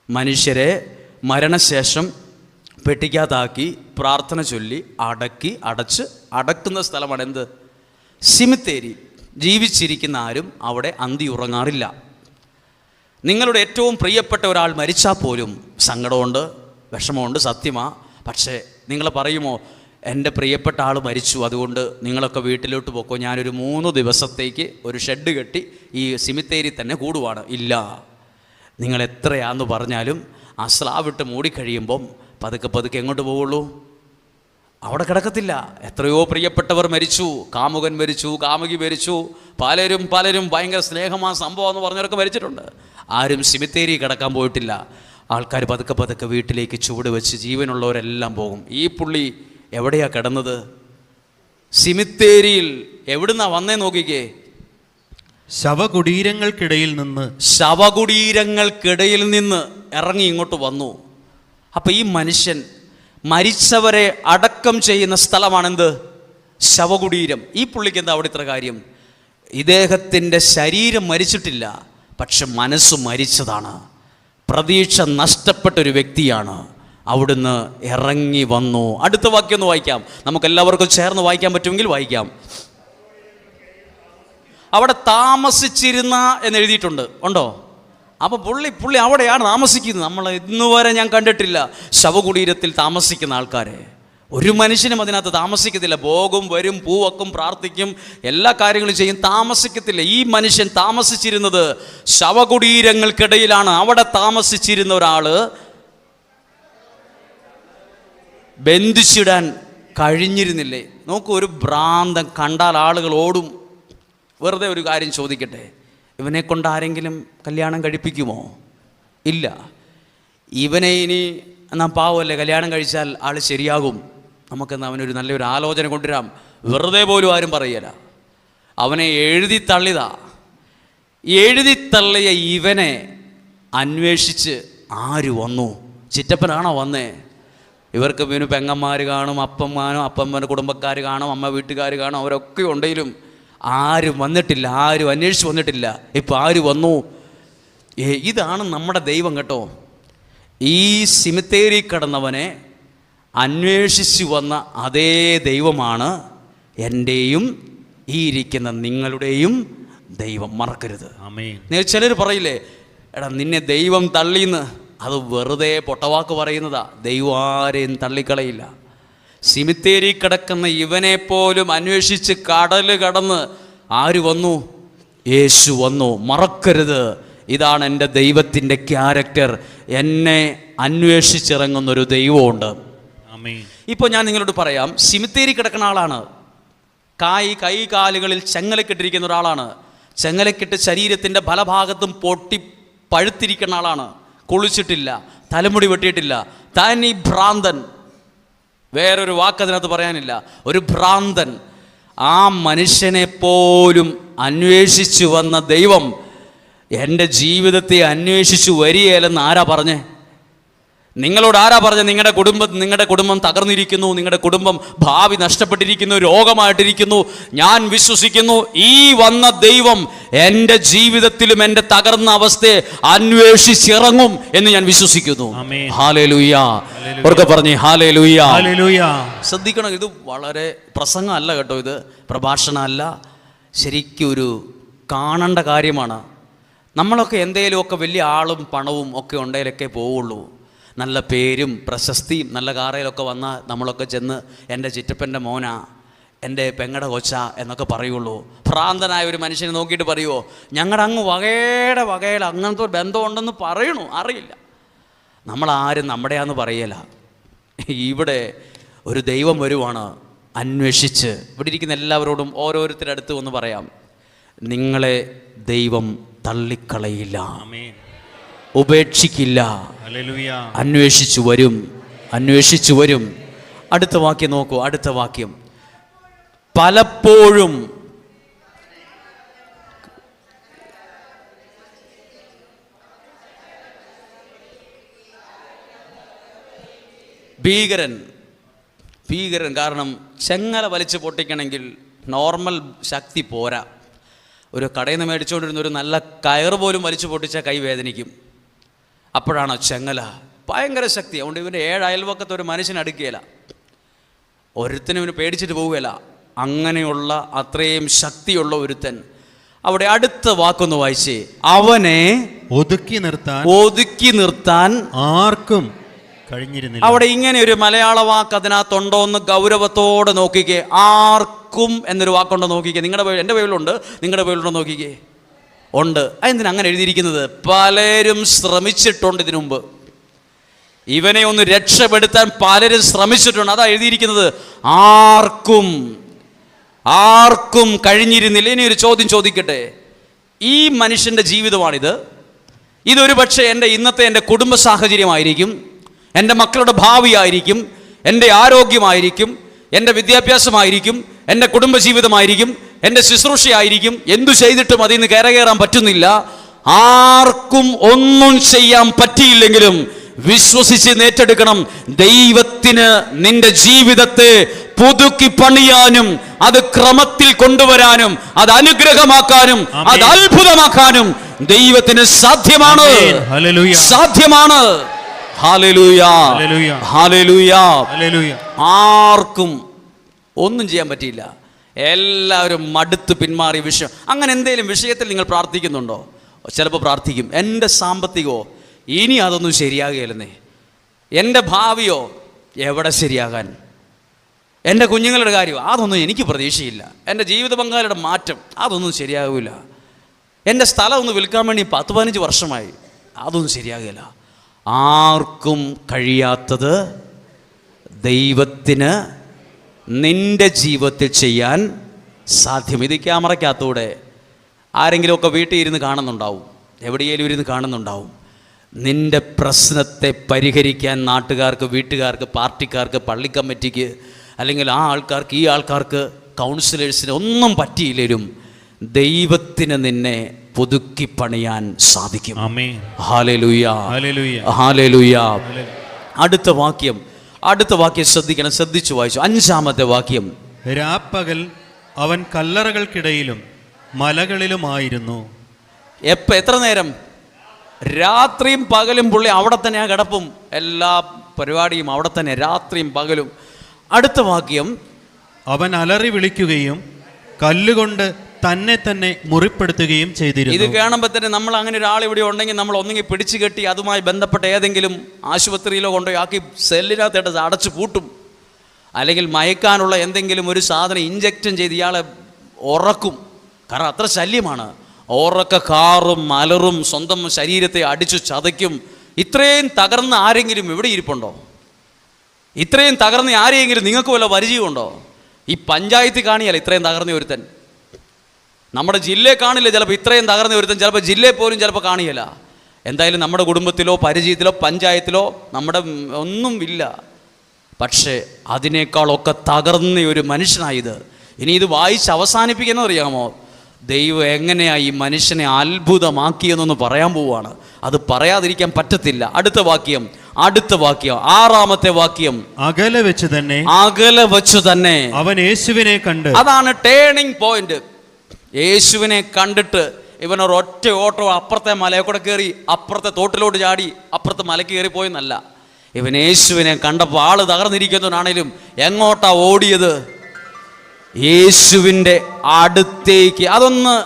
മനുഷ്യരെ മരണശേഷം പെട്ടിക്കാത്താക്കി പ്രാർത്ഥന ചൊല്ലി അടക്കി അടച്ച് അടക്കുന്ന സ്ഥലമാണ് എന്ത്? സിമിത്തേരി. ജീവിച്ചിരിക്കുന്ന ആരും അവിടെ അന്തി ഉറങ്ങാറില്ല. നിങ്ങളുടെ ഏറ്റവും പ്രിയപ്പെട്ട ഒരാൾ മരിച്ചാൽ പോലും സങ്കടമുണ്ട് വിഷമമുണ്ട് സത്യമാ. പക്ഷേ നിങ്ങൾ പറയുമോ എന്റെ പ്രിയപ്പെട്ട ആൾ മരിച്ചു അതുകൊണ്ട് നിങ്ങളൊക്കെ വീട്ടിലോട്ട് പോക്കോ. ഞാനൊരു മൂന്ന് ദിവസത്തേക്ക് ഒരു ഷെഡ് കെട്ടി ഈ സിമിത്തേരി തന്നെ കൂടുവാണ്. ഇല്ല. നിങ്ങൾ എത്രയാന്ന് പറഞ്ഞാലും ആ സ്ലാവിട്ട് മൂടിക്കഴിയുമ്പം പതുക്കെ പതുക്കെ എങ്ങോട്ട് പോവുള്ളൂ? അവിടെ കിടക്കത്തില്ല. എത്രയോ പ്രിയപ്പെട്ടവർ മരിച്ചു. കാമുകൻ മരിച്ചു കാമുകി മരിച്ചു. പലരും പലരും ഭയങ്കര സ്നേഹമാ സംഭവം എന്ന് പറഞ്ഞവരൊക്കെ മരിച്ചിട്ടുണ്ട്. ആരും സിമിത്തേരി കിടക്കാൻ പോയിട്ടില്ല. ആൾക്കാർ പതുക്കെ പതുക്കെ വീട്ടിലേക്ക് ചുവട് വെച്ച് ജീവനുള്ളവരെല്ലാം പോകും. ഈ പുള്ളി എവിടെയാ കിടന്നത്? സിമിത്തേരിയിൽ എവിടുന്നാ വന്നേ നോക്കിക്കേ. ശവകുടീരങ്ങൾക്കിടയിൽ നിന്ന് ശവകുടീരങ്ങൾക്കിടയിൽ നിന്ന് ഇറങ്ങി ഇങ്ങോട്ട് വന്നു. അപ്പം ഈ മനുഷ്യൻ മരിച്ചവരെ അടക്കം ചെയ്യുന്ന സ്ഥലമാണെന്ത്? ശവകുടീരം. ഈ പുള്ളിക്ക് എന്താ അവിടെ ഇത്ര കാര്യം? ഇദ്ദേഹത്തിന്റെ ശരീരം മരിച്ചിട്ടില്ല പക്ഷെ മനസ്സ് മരിച്ചതാണ്. പ്രതീക്ഷ നഷ്ടപ്പെട്ട ഒരു വ്യക്തിയാണ്. അവിടുന്ന് ഇറങ്ങി വന്നു. അടുത്ത വാക്യം ഒന്ന് വായിക്കാം. നമുക്ക് എല്ലാവർക്കും ചേർന്ന് വായിക്കാൻ പറ്റുമെങ്കിൽ വായിക്കാം. അവിടെ താമസിച്ചിരുന്ന എന്ന് എഴുതിയിട്ടുണ്ട്. ഉണ്ടോ? അപ്പോൾ പുള്ളി പുള്ളി അവിടെയാണ് താമസിക്കുന്നത്. നമ്മൾ ഇന്നുവരെ ഞാൻ കണ്ടിട്ടില്ല. ശവകുടീരത്തിൽ താമസിക്കുന്ന ആൾക്കാരെ. ഒരു മനുഷ്യനും അതിനകത്ത് താമസിക്കത്തില്ല. ഭോഗും വരും പൂവക്കും പ്രാർത്ഥിക്കും എല്ലാ കാര്യങ്ങളും ചെയ്യും. താമസിക്കത്തില്ല. ഈ മനുഷ്യൻ താമസിച്ചിരുന്നത് ശവകുടീരങ്ങൾക്കിടയിലാണ്. അവിടെ താമസിച്ചിരുന്ന ഒരാൾ ബന്ധിച്ചിടാൻ കഴിഞ്ഞിരുന്നില്ലേ? നോക്കൂ ഒരു ഭ്രാന്തം കണ്ടാൽ ആളുകൾ ഓടും. വെറുതെ ഒരു കാര്യം ചോദിക്കട്ടെ? ഇവനെ കൊണ്ട് ആരെങ്കിലും കല്യാണം കഴിപ്പിക്കുമോ? ഇല്ല. ഇവനെ ഇനി നാം പാവമല്ലേ? കല്യാണം കഴിച്ചാൽ ആൾ ശരിയാകും. നമുക്കെന്ന് അവനൊരു നല്ലൊരു ആലോചന കൊണ്ടുവരാം. വെറുതെ പോലും ആരും പറയല. അവനെ എഴുതി തള്ളിതാ. എഴുതി തള്ളിയ ഇവനെ അന്വേഷിച്ച് ആര് വന്നു? ചിറ്റപ്പനാണോ വന്നേ? ഇവർക്ക് പിന്നെ പെങ്ങന്മാർ കാണും അപ്പന്മാരും അപ്പന്മാരുടെ കുടുംബക്കാർ കാണും അമ്മ വീട്ടുകാർ കാണും അവരൊക്കെ ഉണ്ടെങ്കിലും ആരും വന്നിട്ടില്ല ആരും അന്വേഷിച്ച് വന്നിട്ടില്ല. ഇപ്പം ആര് വന്നു? ഏ, ഇതാണ് നമ്മുടെ ദൈവം കേട്ടോ. ഈ സിമിത്തേരി കടന്നവനെ അന്വേഷിച്ചു വന്ന അതേ ദൈവമാണ് എന്റെയും ഈ ഇരിക്കുന്ന നിങ്ങളുടെയും ദൈവം. മറക്കരുത്. ചിലർ പറയില്ലേ എടാ നിന്നെ ദൈവം തള്ളിന്ന്. അത് വെറുതെ പൊട്ടവാക്ക് പറയുന്നതാ. ദൈവം ആരെയും തള്ളിക്കളയില്ല. സിമിത്തേരി കിടക്കുന്ന ഇവനെ പോലും അന്വേഷിച്ച് കടൽ കടന്ന് ആര് വന്നു? യേശു വന്നു. മറക്കരുത്. ഇതാണ് എന്റെ ദൈവത്തിന്റെ ക്യാരക്ടർ. എന്നെ അന്വേഷിച്ചിറങ്ങുന്നൊരു ദൈവമുണ്ട്. ഇപ്പോൾ ഞാൻ നിങ്ങളോട് പറയാം സിമിത്തേരി കിടക്കുന്ന ആളാണ്. കായ് കൈ കാലുകളിൽ ചെങ്ങലക്കിട്ടിരിക്കുന്ന ഒരാളാണ്. ചെങ്ങലക്കിട്ട് ശരീരത്തിന്റെ പലഭാഗത്തും പൊട്ടി പഴുത്തിരിക്കുന്ന ആളാണ്. കുളിച്ചിട്ടില്ല തലമുടി വെട്ടിയിട്ടില്ല. താൻ ഈ ഭ്രാന്തൻ. വേറൊരു വാക്ക് അതിനകത്ത് പറയാനില്ല. ഒരു ഭ്രാന്തൻ ആ മനുഷ്യനെ പോലും അന്വേഷിച്ചു വന്ന ദൈവം എന്റെ ജീവിതത്തെ അന്വേഷിച്ചു വരികയില്ലെന്ന് ആരാ പറഞ്ഞേ? നിങ്ങളോട് ആരാ പറഞ്ഞത്? നിങ്ങളുടെ കുടുംബം നിങ്ങളുടെ കുടുംബം തകർന്നിരിക്കുന്നു നിങ്ങളുടെ കുടുംബം ഭാവി നഷ്ടപ്പെട്ടിരിക്കുന്നു രോഗമായിട്ടിരിക്കുന്നു. ഞാൻ വിശ്വസിക്കുന്നു ഈ വന്ന ദൈവം എന്റെ ജീവിതത്തിലും എന്റെ തകർന്ന അവസ്ഥയെ അന്വേഷിച്ചിറങ്ങും എന്ന് ഞാൻ വിശ്വസിക്കുന്നു. പറഞ്ഞേ ഹാലേലൂയ. ഹല്ലേലൂയ ശ്രദ്ധിക്കണം ഇത് വളരെ പ്രസംഗമല്ല കേട്ടോ ഇത് പ്രഭാഷണമല്ല. ശരിക്കും ഒരു കാണേണ്ട കാര്യമാണ്. നമ്മളൊക്കെ എന്തെങ്കിലുമൊക്കെ വലിയ ആളും പണവും ഒക്കെ ഉണ്ടെങ്കിലൊക്കെ പോവുള്ളൂ. നല്ല പേരും പ്രശസ്തിയും നല്ല കാറയിലൊക്കെ വന്നാൽ നമ്മളൊക്കെ ചെന്ന് എന്റെ ചിറ്റപ്പന്റെ മോന എന്റെ പെങ്ങടെ കൊച്ച എന്നൊക്കെ പറയുള്ളൂ. ഭ്രാന്തനായ ഒരു മനുഷ്യനെ നോക്കിയിട്ട് പറയുമോ ഞങ്ങളുടെ അങ്ങ് വകയുടെ വകയിൽ അങ്ങനത്തെ ഒരു ബന്ധമുണ്ടെന്ന് പറയണു അറിയില്ല. നമ്മളാരും നമ്മുടെയാന്ന് പറയല. ഇവിടെ ഒരു ദൈവം വരുവാണ് അന്വേഷിച്ച്. ഇവിടെ ഇരിക്കുന്ന എല്ലാവരോടും ഓരോരുത്തരുടെ അടുത്ത് ഒന്ന് പറയാം നിങ്ങളെ ദൈവം തള്ളിക്കളയില്ല. ഉപേക്ഷിക്കില്ല. അന്വേഷിച്ചു വരും. അന്വേഷിച്ചു വരും. അടുത്ത വാക്യം നോക്കൂ അടുത്ത വാക്യം. പലപ്പോഴും ഭീകരൻ ഭീകരൻ കാരണം ചെങ്ങല വലിച്ചു പൊട്ടിക്കണമെങ്കിൽ നോർമൽ ശക്തി പോരാ. ഒരു കടയിൽ നിന്ന് മേടിച്ചുകൊണ്ടിരുന്ന ഒരു നല്ല കയർ പോലും വലിച്ചു പൊട്ടിച്ചാൽ കൈ വേദനിക്കും. അപ്പോഴാണോ ചെങ്ങല? ഭയങ്കര ശക്തി. അതുകൊണ്ട് ഇവന്റെ ഏഴ് അയൽവക്കത്ത് ഒരു മനുഷ്യനടുക്കുകയില്ല ഒരുത്തനും ഇവന് പേടിച്ചിട്ട് പോവുകയില്ല. അങ്ങനെയുള്ള അത്രയും ശക്തിയുള്ള ഒരുത്തൻ അവിടെ അടുത്ത വാക്കൊന്ന് വായിച്ചേ. അവനെ ഒതുക്കി നിർത്താൻ ഒതുക്കി നിർത്താൻ ആർക്കും കഴിഞ്ഞിരുന്നില്ല. അവിടെ ഇങ്ങനെ ഒരു മലയാള വാക്ക് അതിനകത്തുണ്ടോ എന്ന് ഗൗരവത്തോടെ നോക്കിക്കേ. ആർക്കും എന്നൊരു വാക്കുണ്ടോ നോക്കിക്കേ. നിങ്ങളുടെ പേരിൽ എന്റെ ബൈബിളുണ്ട് നിങ്ങളുടെ ബൈബിളുണ്ടോ നോക്കിക്കേ. ഉണ്ട്. അതെന്തിനാ അങ്ങനെ എഴുതിയിരിക്കുന്നത്? പലരും ശ്രമിച്ചിട്ടുണ്ട് ഇതിനു മുമ്പ്. ഇവനെ ഒന്ന് രക്ഷപ്പെടുത്താൻ പലരും ശ്രമിച്ചിട്ടുണ്ട്. അതാ എഴുതിയിരിക്കുന്നത്. ആർക്കും ആർക്കും കഴിഞ്ഞിരുന്നില്ല. ഇനി ഒരു ചോദ്യം ചോദിക്കട്ടെ. ഈ മനുഷ്യന്റെ ജീവിതമാണിത്. ഇതൊരു പക്ഷേ എന്റെ ഇന്നത്തെ എന്റെ കുടുംബ സാഹചര്യമായിരിക്കും. എന്റെ മക്കളുടെ ഭാവിയായിരിക്കും. എന്റെ ആരോഗ്യമായിരിക്കും. എന്റെ വിദ്യാഭ്യാസമായിരിക്കും. എന്റെ കുടുംബജീവിതമായിരിക്കും. എന്റെ ശുശ്രൂഷയായിരിക്കും. എന്തു ചെയ്തിട്ടും അതിൽ നിന്ന് കയറകയറാൻ പറ്റുന്നില്ല. ആർക്കും ഒന്നും ചെയ്യാൻ പറ്റിയില്ലെങ്കിലും വിശ്വസിച്ച് നേറ്റെടുക്കണം ദൈവത്തിന് നിന്റെ ജീവിതത്തെ പുതുക്കി പണിയാനും അത് ക്രമത്തിൽ കൊണ്ടുവരാനും അത് അനുഗ്രഹമാക്കാനും. അത് അത്ഭുതമാക്കാനും ദൈവത്തിന് സാധ്യമാണ്. സാധ്യമാണ്. ആർക്കും ഒന്നും ചെയ്യാൻ പറ്റിയില്ല. എല്ലാവരും മടുത്ത് പിന്മാറി വിഷയം. അങ്ങനെ എന്തെങ്കിലും വിഷയത്തിൽ നിങ്ങൾ പ്രാർത്ഥിക്കുന്നുണ്ടോ? ചിലപ്പോൾ പ്രാർത്ഥിക്കും. എന്റെ സാമ്പത്തികമോ? ഇനി അതൊന്നും ശരിയാകുകയല്ലെന്നേ. എന്റെ ഭാവിയോ? എവിടെ ശരിയാകാൻ? എന്റെ കുഞ്ഞുങ്ങളുടെ കാര്യം അതൊന്നും എനിക്ക് പ്രതീക്ഷയില്ല. എന്റെ ജീവിത പങ്കാളിയുടെ മാറ്റം? അതൊന്നും ശരിയാകില്ല എന്റെ സ്ഥലം ഒന്ന് വിൽക്കാൻ വേണ്ടി പത്ത് പതിനഞ്ച് വർഷമായി. അതൊന്നും ശരിയാകില്ല ആർക്കും കഴിയാത്തത് ദൈവത്തിന് നിന്റെ ജീവിതത്തിൽ ചെയ്യാൻ സാധ്യം. ഇത് ക്യാമറയ്ക്കകത്തൂടെ ആരെങ്കിലുമൊക്കെ വീട്ടിൽ ഇരുന്ന് കാണുന്നുണ്ടാവും. എവിടെയെങ്കിലും ഇരുന്ന് കാണുന്നുണ്ടാവും. നിന്റെ പ്രശ്നത്തെ പരിഹരിക്കാൻ നാട്ടുകാർക്ക് വീട്ടുകാർക്ക് പാർട്ടിക്കാർക്ക് പള്ളി കമ്മിറ്റിക്ക് അല്ലെങ്കിൽ ആ ആൾക്കാർക്ക് ഈ ആൾക്കാർക്ക് കൗൺസിലേഴ്സിന് ഒന്നും പറ്റിയില്ലേലും ദൈവത്തിന് നിന്നെ പുതുക്കി പണിയാൻ സാധിക്കും. അടുത്ത വാക്യം. അടുത്ത വാക്യം ശ്രദ്ധിക്കണം. ശ്രദ്ധിച്ചു വായിച്ചു. അഞ്ചാമത്തെ വാക്യം. രാപ്പകൽ അവൻ കല്ലറകൾക്കിടയിലും മലകളിലുമായിരുന്നു. എപ്പ എത്ര നേരം? രാത്രിയും പകലും പുള്ളി അവിടെ തന്നെ ആ കിടപ്പും. എല്ലാ പരിപാടിയും അവിടെ തന്നെ രാത്രിയും പകലും. അടുത്ത വാക്യം. അവൻ അലറി വിളിക്കുകയും കല്ലുകൊണ്ട് തന്നെ തന്നെ മുറിപ്പെടുത്തുകയും ചെയ്തിരുന്നു. ഇത് കാണുമ്പോൾ തന്നെ നമ്മൾ അങ്ങനെ ഒരാൾ ഇവിടെ ഉണ്ടെങ്കിൽ നമ്മൾ ഒന്നെങ്കിൽ പിടിച്ചു കെട്ടി അതുമായി ബന്ധപ്പെട്ട ഏതെങ്കിലും ആശുപത്രിയിലോ കൊണ്ടോ ആക്കി സെല്ലിനകത്തേട്ട് അടച്ചു പൂട്ടും. അല്ലെങ്കിൽ മയക്കാനുള്ള എന്തെങ്കിലും ഒരു സാധനം ഇഞ്ചക്റ്റും ചെയ്ത് ഇയാളെ ഉറക്കും. കാരണം അത്ര ശല്യമാണ്. ഉറക്ക കാറും മലറും സ്വന്തം ശരീരത്തെ അടിച്ചു ചതയ്ക്കും. ഇത്രയും തകർന്ന ആരെങ്കിലും ഇവിടെ ഇരിപ്പുണ്ടോ? ഇത്രയും തകർന്ന ആരെയെങ്കിലും നിങ്ങൾക്ക് വല്ല പരിചയമുണ്ടോ? ഈ പഞ്ചായത്ത് കാണിയല്ല ഇത്രയും തകർന്ന ഒരുത്തൻ. നമ്മുടെ ജില്ലയെ കാണില്ല ചിലപ്പോൾ ഇത്രയും തകർന്ന ഒരുത്തൻ ചിലപ്പോൾ ജില്ലയെ പോലും ചിലപ്പോൾ കാണിയല്ല എന്തായാലും നമ്മുടെ കുടുംബത്തിലോ പരിചയത്തിലോ പഞ്ചായത്തിലോ നമ്മുടെ ഒന്നും ഇല്ല. പക്ഷേ അതിനേക്കാളൊക്കെ തകർന്ന ഒരു മനുഷ്യനായത്. ഇനി ഇത് വായിച്ച് അവസാനിപ്പിക്കുന്നത് അറിയാമോ? ദൈവം എങ്ങനെയാ ഈ മനുഷ്യനെ അത്ഭുതമാക്കിയെന്നൊന്ന് പറയാൻ പോവുകയാണ് അത് പറയാതിരിക്കാൻ പറ്റത്തില്ല. അടുത്ത വാക്യം അടുത്ത വാക്യം ആറാമത്തെ വാക്യം. അകലെ വെച്ച് തന്നെ അകലെ വെച്ച് തന്നെ അവൻ യേശുവിനെ കണ്ട് അതാണ് ടേണിംഗ് പോയിന്റ് യേശുവിനെ കണ്ടിട്ട് ഇവനൊരു ഒറ്റ ഓട്ടോ അപ്പുറത്തെ മലയെ കൂടെ കയറി അപ്പുറത്തെ തോട്ടിലോട്ട് ചാടി അപ്പുറത്തെ മലയ്ക്ക് കയറി പോയെന്നല്ല. ഇവൻ യേശുവിനെ കണ്ടപ്പോൾ ആൾ തകർന്നിരിക്കുന്നവനാണേലും എങ്ങോട്ടാ ഓടിയത്? യേശുവിന്റെ അടുത്തേക്ക്. അതൊന്ന്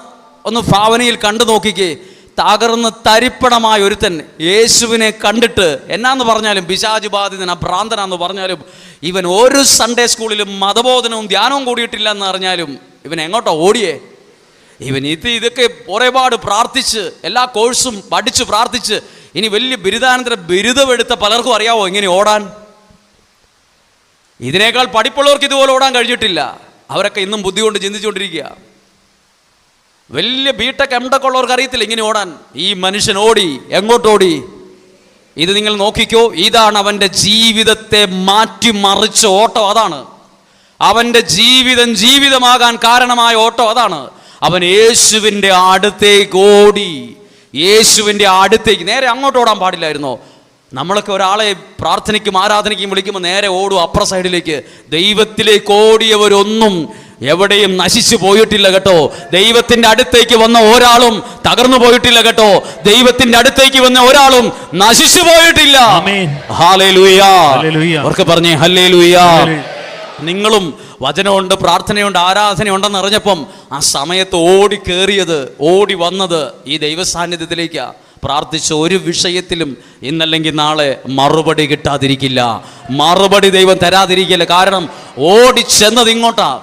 ഒന്ന് ഭാവനയിൽ കണ്ടു നോക്കിക്കേ. തകർന്ന് തരിപ്പണമായ ഒരുത്തൻ യേശുവിനെ കണ്ടിട്ട് എന്നാന്ന് പറഞ്ഞാലും പിശാജ് ബാധിതന ഭ്രാന്തനാന്ന് പറഞ്ഞാലും ഇവൻ ഒരു സൺഡേ സ്കൂളിലും മതബോധനവും ധ്യാനവും കൂടിയിട്ടില്ല എന്ന് അറിഞ്ഞാലും ഇവൻ എങ്ങോട്ടാ ഓടിയേ? ഇവൻ ഇത് ഇതൊക്കെ ഒരുപാട് പ്രാർത്ഥിച്ച് എല്ലാ കോഴ്സും പഠിച്ച് പ്രാർത്ഥിച്ച് ഇനി വലിയ ബിരുദാനന്തര ബിരുദമെടുത്ത പലർക്കും അറിയാവോ ഇങ്ങനെ ഓടാൻ? ഇതിനേക്കാൾ പഠിപ്പുള്ളവർക്ക് ഇതുപോലെ ഓടാൻ കഴിഞ്ഞിട്ടില്ല. അവരൊക്കെ ഇന്നും ബുദ്ധി കൊണ്ട് ചിന്തിച്ചുകൊണ്ടിരിക്കുക. വലിയ ബിടെക് എം ഉള്ളവർക്ക് അറിയത്തില്ല ഇങ്ങനെ ഓടാൻ. ഈ മനുഷ്യൻ ഓടി എങ്ങോട്ടോടി ഇത് നിങ്ങൾ നോക്കിക്കോ ഇതാണ് അവന്റെ ജീവിതത്തെ മാറ്റിമറിച്ച ഓട്ടം അതാണ്. അവന്റെ ജീവിതം ജീവിതമാകാൻ കാരണമായ ഓട്ടം അതാണ്. അവൻ യേശുവിന്റെ അടുത്തേക്ക് ഓടി. യേശുവിന്റെ അടുത്തേക്ക്. നേരെ അങ്ങോട്ട് ഓടാൻ പാടില്ലായിരുന്നോ? നമ്മളൊക്കെ ഒരാളെ പ്രാർത്ഥനയ്ക്കും ആരാധനയ്ക്കും വിളിക്കുമ്പോൾ നേരെ ഓടും. അപ്പുറ സൈഡിലേക്ക്. ദൈവത്തിലേക്ക് ഓടിയവരൊന്നും എവിടെയും നശിച്ചു പോയിട്ടില്ല കേട്ടോ. ദൈവത്തിന്റെ അടുത്തേക്ക് വന്ന ഒരാളും തകർന്നു പോയിട്ടില്ല കേട്ടോ. ദൈവത്തിന്റെ അടുത്തേക്ക് വന്ന ഒരാളും നശിച്ചു പോയിട്ടില്ല. അവർക്ക് പറഞ്ഞേ ഹല്ലേലൂയ. ഹല്ലേലൂയ. നിങ്ങളും വചനമുണ്ട് പ്രാർത്ഥനയുണ്ട് ആരാധനയുണ്ടെന്ന് അറിഞ്ഞപ്പം ആ സമയത്ത് ഓടി കയറിയത് ഓടി വന്നത് ഈ ദൈവസാന്നിധ്യത്തിലേക്കാണ് പ്രാർത്ഥിച്ച ഒരു വിഷയത്തിലും ഇന്നല്ലെങ്കിൽ നാളെ മറുപടി കിട്ടാതിരിക്കില്ല. മറുപടി ദൈവം തരാതിരിക്കില്ല. കാരണം ഓടി ചെന്നത് ഇങ്ങോട്ടാ.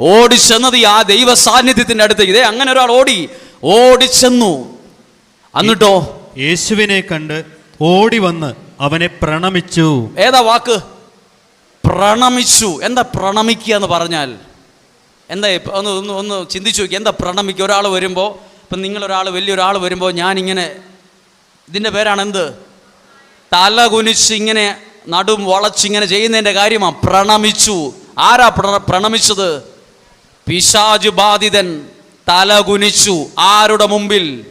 ഓടി ചെന്നത് ആ ദൈവ സാന്നിധ്യത്തിന്റെ അടുത്ത് ഇതേ അങ്ങനെ ഒരാൾ ഓടി ഓടി ചെന്നു. എന്നിട്ടോ? യേശുവിനെ കണ്ട് ഓടി വന്ന് അവനെ പ്രണമിച്ചു. ഏതാ വാക്ക്? പ്രണമിച്ചു. എന്താ പ്രണമിക്കുക എന്ന് പറഞ്ഞാൽ? എന്താ ഒന്ന് ഒന്ന് ഒന്ന് ചിന്തിച്ചു നോക്കി. എന്താ പ്രണമിക്കുക? ഒരാൾ വരുമ്പോൾ ഇപ്പം നിങ്ങളൊരാൾ വലിയൊരാൾ വരുമ്പോൾ ഞാനിങ്ങനെ ഇതിന്റെ പേരാണ് എന്ത് തല കുനിച്ച് ഇങ്ങനെ നടും വളച്ചിങ്ങനെ ചെയ്യുന്നതിന്റെ കാര്യമാണ് പ്രണമിച്ചു. ആരാ പ്ര- പ്രണമിച്ചത്? പിശാജ് ബാധിതൻ തല കുനിച്ചു. ആരുടെ മുമ്പിൽ?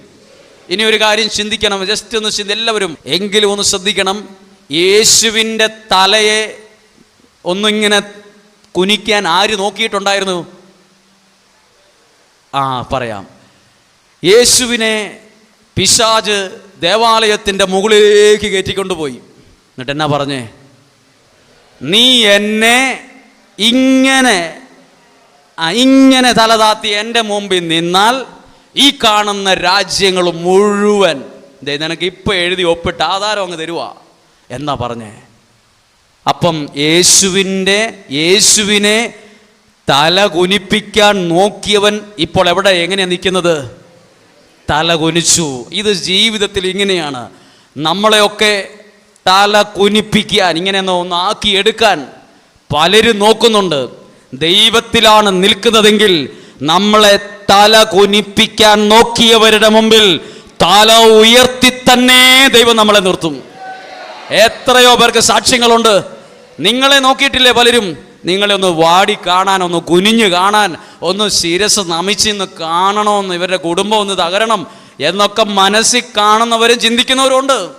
ഇനി ഒരു കാര്യം ചിന്തിക്കണം. ജസ്റ്റ് ഒന്ന് ചിന്തി എല്ലാവരും എങ്കിലും ഒന്ന് ശ്രദ്ധിക്കണം. യേശുവിന്റെ തലയെ ഒന്നിങ്ങനെ കുനിക്കാൻ ആര് നോക്കിയിട്ടുണ്ടായിരുന്നു? ആ പറയാം. യേശുവിനെ പിശാജ് ദേവാലയത്തിന്റെ മുകളിലേക്ക് കയറ്റിക്കൊണ്ടുപോയി. എന്നിട്ട് എന്നാ പറഞ്ഞേ? നീ എന്നെ ഇങ്ങനെ ഇങ്ങനെ തലതാത്തി എന്റെ മുമ്പിൽ നിന്നാൽ ഈ കാണുന്ന രാജ്യങ്ങൾ മുഴുവൻ നിനക്ക് ഇപ്പം എഴുതി ഒപ്പിട്ട് ആധാരം അങ്ങ് തരുവാ. എന്നാ പറഞ്ഞേ? അപ്പം യേശുവിന്റെ യേശുവിനെ തല കുനിപ്പിക്കാൻ നോക്കിയവൻ ഇപ്പോൾ എവിടെ? എങ്ങനെയാണ് നിൽക്കുന്നത്? തല കുനിച്ചു. ഇത് ജീവിതത്തിൽ ഇങ്ങനെയാണ്. നമ്മളെയൊക്കെ തല കുനിപ്പിക്കാൻ ഇങ്ങനെ ഒന്ന് ആക്കിയെടുക്കാൻ പലരും നോക്കുന്നുണ്ട്. ദൈവത്തിലാണ് നിൽക്കുന്നതെങ്കിൽ നമ്മളെ തല കുനിപ്പിക്കാൻ നോക്കിയവരുടെ മുമ്പിൽ തല ഉയർത്തി തന്നെ ദൈവം നമ്മളെ നിർത്തും. എത്രയോ പേർക്ക് സാക്ഷ്യങ്ങളുണ്ട്. നിങ്ങളെ നോക്കിയിട്ടില്ലേ പലരും? നിങ്ങളെ ഒന്ന് വാടി കാണാൻ ഒന്ന് കുനിഞ്ഞു കാണാൻ ഒന്ന് ശിരസ് നമിച്ചിന്ന് കാണണമെന്ന് ഇവരുടെ കുടുംബം ഒന്ന് തകരണം എന്നൊക്കെ മനസ്സിൽ കാണുന്നവരും ചിന്തിക്കുന്നവരുണ്ട്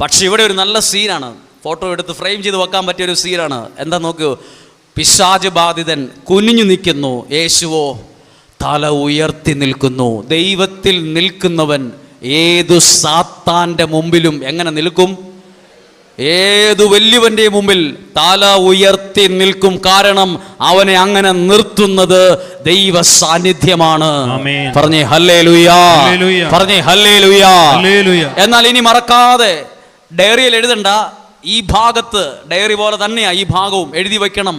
പക്ഷെ ഇവിടെ ഒരു നല്ല സീനാണ്. ഫോട്ടോ എടുത്ത് ഫ്രെയിം ചെയ്ത് വെക്കാൻ പറ്റിയ ഒരു സീനാണ്. എന്താ നോക്കൂ? പിശാജ് ബാധിതൻ കുനിഞ്ഞു നിൽക്കുന്നു. യേശുവോ തല ഉയർത്തി നിൽക്കുന്നു. ദൈവത്തിൽ നിൽക്കുന്നവൻ ഏതു സാത്താന്റെ മുമ്പിലും എങ്ങനെ നിൽക്കും? ഏതു വലിയവന്റെ മുമ്പിൽ തല ഉയർത്തി നിൽക്കും കാരണം അവനെ അങ്ങനെ നിർത്തുന്നത് ദൈവ സാന്നിധ്യമാണ്. പറഞ്ഞേ ഹല്ലേ ലുയാ പറഞ്ഞേ ഹല്ലേ ലുയാ എന്നാൽ ഇനി മറക്കാതെ ഡയറിയിൽ എഴുതണ്ട ഈ ഭാഗത്ത് ഡയറി പോലെ തന്നെയാ ഈ ഭാഗവും എഴുതി വെക്കണം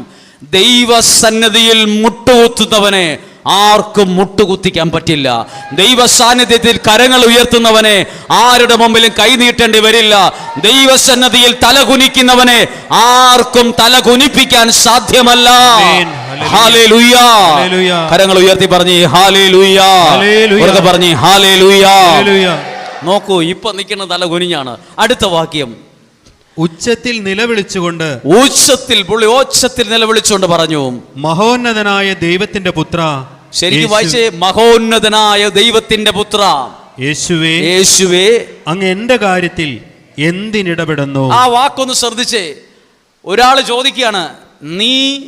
ദൈവസന്നദ്ധിയിൽ മുട്ടുകുത്തുന്നവനെ ആർക്കും മുട്ടുകുത്തിക്കാൻ പറ്റില്ല. ദൈവ സാന്നിധ്യത്തിൽ കരങ്ങൾ ഉയർത്തുന്നവനെ ആരുടെ മുമ്പിലും കൈനീട്ടേണ്ടി വരില്ല. ദൈവസന്നതിയിൽ തല കുനിക്കുന്നവനെ ആർക്കും തല കുനിപ്പിക്കാൻ സാധ്യമല്ല. കരങ്ങൾ ഉയർത്തി പറഞ്ഞു ഹാലേ. ലുയ്യ പറഞ്ഞേ ഹാലേ ഹല്ലേലൂയ. നോക്കൂ ഇപ്പൊ നിൽക്കുന്ന തല കുനിഞ്ഞാണ്. അടുത്ത വാക്യം. ഉച്ചത്തിൽ നിലവിളിച്ചുകൊണ്ട് ഉച്ചത്തിൽ പുള്ളി ഉച്ചത്തിൽ നിലവിളിച്ചുകൊണ്ട് പറഞ്ഞു. മഹോന്നതനായ ദൈവത്തിന്റെ പുത്ര ശരിക്കും വായിച്ചേ മഹോന്നതനായ ദൈവത്തിന്റെ പുത്ര. യേശുവേ യേശുവേ. അങ്ങ് എന്റെ കാര്യത്തിൽ എന്തിനിടപെടുന്നു? ആ വാക്കൊന്ന് ശ്രദ്ധിച്ചേ. ഒരാൾ ചോദിക്കുകയാണ് നീ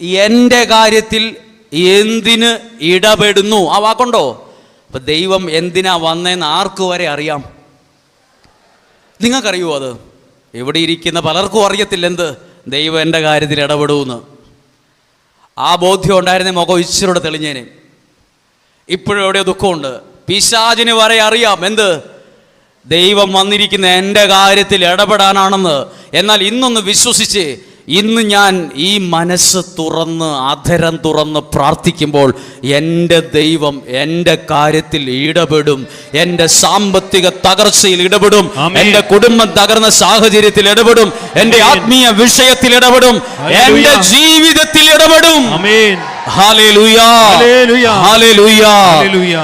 എന്റെ കാര്യത്തിൽ എന്തിന് ഇടപെടുന്നു? ആ വാക്കുണ്ടോ? അപ്പൊ ദൈവം എന്തിനാ വന്നേന്ന് ആർക്കു വരെ അറിയാം? നിങ്ങൾക്കറിയുമോ അത്? ഇവിടെ ഇരിക്കുന്ന പലർക്കും അറിയത്തില്ല എന്ത് ദൈവം എന്റെ കാര്യത്തിൽ ഇടപെടുമെന്ന് ആ ബോധ്യം ഉണ്ടായിരുന്ന മുഖം ഇച്ചിരൂടെ തെളിഞ്ഞേനെ. ഇപ്പോഴും എവിടെയോ ദുഃഖമുണ്ട്. പിശാചിന് വരെ അറിയാം. എന്ത്? ദൈവം വന്നിരിക്കുന്ന എന്റെ കാര്യത്തിൽ ഇടപെടാനാണെന്ന്. എന്നാൽ ഇന്നൊന്ന് വിശ്വസിച്ച് ഇന്ന് ഞാൻ ഈ മനസ്സ് തുറന്ന് അധരം തുറന്ന് പ്രാർത്ഥിക്കുമ്പോൾ എന്റെ ദൈവം എന്റെ കാര്യത്തിൽ ഇടപെടും എന്റെ സാമ്പത്തിക തകർച്ചയിൽ ഇടപെടും എന്റെ കുടുംബം തകർന്ന സാഹചര്യത്തിൽ ഇടപെടും എന്റെ ആത്മീയ വിഷയത്തിൽ ഇടപെടും എന്റെ ജീവിതത്തിൽ ഇടപെടും. ഹാലേ ലുയാ ഹാലേ ലുയാ ഹാലേ ഹല്ലേലൂയ.